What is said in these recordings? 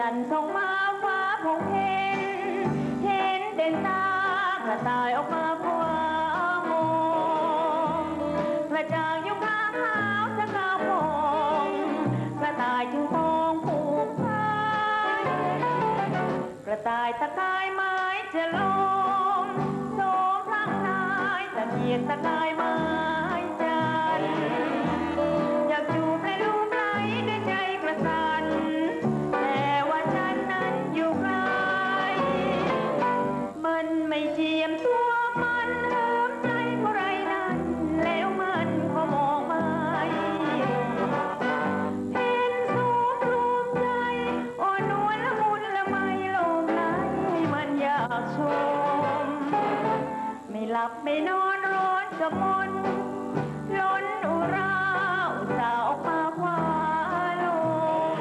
ส่งมาฟ้าผงเพนเห็นเด่นตากระต่ายออกมาพวงกระจางอยู่ข้างขาวสกาวพงกระต่ายจึงมองผูกพันกระต่ายตะกายไม้จะลงโสมพลังนายตะเกียกตะกายไม้ากชม ไม่หลับไม่นอนร้อนกับมนล้นอุราอุตสาห์ออกมาคว้าลม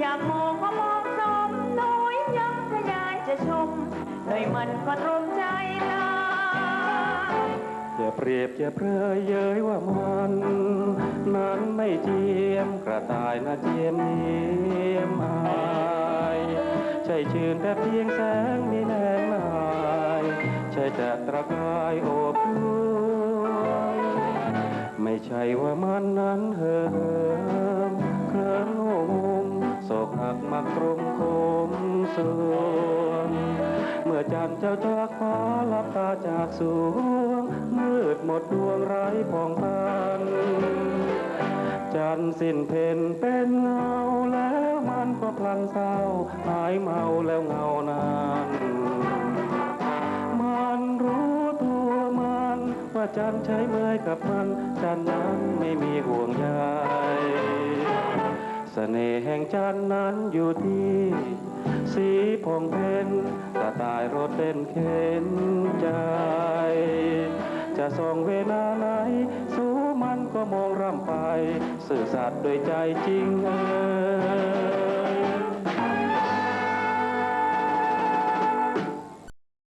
อยากมองก็มองสมน้อยยังทะยานจะชมหน่อยมันก็ตรมใจลาอย่าเปรียบอย่าเปรยเย้ยว่ามัน นั้นไม่เจียมกระต่ายนะเจียมเนียมอา ช่ชื่นแต่เพียงแสงมีแนงนายใช่แต่ตระกายโอบด้วยไม่ใช่ว่ามันนั้นเหิมเคลิ้มโงมโศกหักมักตรงคมสวงเมื่อจันทร์เจ้าจากฟ้าลับตาจากสวงมืดหมดดวงไร้พองพันจันทร์สิ้นเพนเป็นเงาแล้วมันก็พลันเศร้า เมาแล้วเงานานมันรู้ตัวมันว่าจันใช้เมื่อยกับมันจันนั้นไม่มีห่วงใยเสน่ห์แห่งจันนั้นอยู่ที่ สีผองเพ็ญกระต่ายรถเต้นเข็นใจ จะส่องเวลาไหนสู้มันก็มองร่ำไป สื่อสัตย์ด้วยใจจริงเออ